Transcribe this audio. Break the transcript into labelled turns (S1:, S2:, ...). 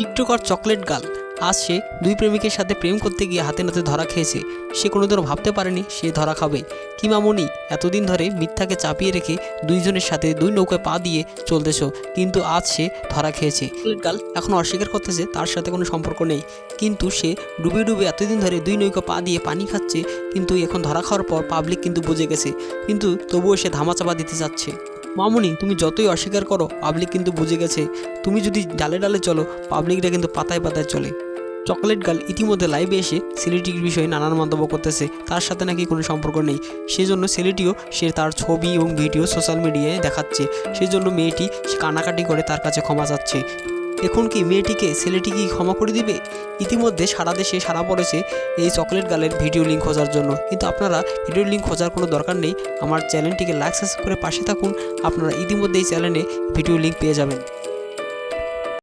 S1: TikToker chocolate গাল আজ সে দুই প্রেমিকের সাথে প্রেম করতে গিয়ে হাতে নাতে ধরা খেয়েছে। সে কোনোদিনও ভাবতে পারেনি সে ধরা খাবে। কি মামুনি, এতদিন ধরে মিথ্যাকে চাপিয়ে রেখে দুইজনের সাথে দুই নৌকায় পা দিয়ে চলতেছ, কিন্তু আজ সে ধরা খেয়েছে। গাল এখন অস্বীকার করতেছে, তার সাথে কোনো সম্পর্ক নেই। কিন্তু সে ডুবে ডুবে এতদিন ধরে দুই নৌকা পা দিয়ে পানি খাচ্ছে, কিন্তু এখন ধরা খাওয়ার পর পাবলিক কিন্তু বুঝে গেছে। কিন্তু তবুও সে ধামাচাপা দিতে চাচ্ছে। মামুনি, তুমি যতই অস্বীকার করো পাবলিক কিন্তু বুঝে গেছে। তুমি যদি ডালে ডালে চলো পাবলিকরা কিন্তু পাতায় পাতায় চলে। চকলেট গার্ল ইতিমধ্যে লাইভে এসে সেলিটির বিষয়ে নানান মন্তব্য করতেছে। তার সাথে নাকি কোনো সম্পর্ক নেই। সেজন্য সেলিটিও সে তার ছবি এবং ভিডিও সোশ্যাল মিডিয়ায় দেখাচ্ছে। সেজন্য মেয়েটি কানাকাটি করে তার কাছে ক্ষমা চাচ্ছে। এখন কি মেয়েটিকে, ছেলেটি কি ক্ষমা করে দিবে? ইতিমধ্যে সারা দেশে সারা পড়েছে এই চকলেট গালের ভিডিও লিঙ্ক খোঁজার জন্য। কিন্তু আপনারা ভিডিও লিঙ্ক খোঁজার কোনো দরকার নেই। আমার চ্যানেলটিকে লাইক, সাবস্ক্রাইব করে পাশে থাকুন। আপনারা ইতিমধ্যে এই চ্যানেলে ভিডিও লিঙ্ক পেয়ে যাবেন।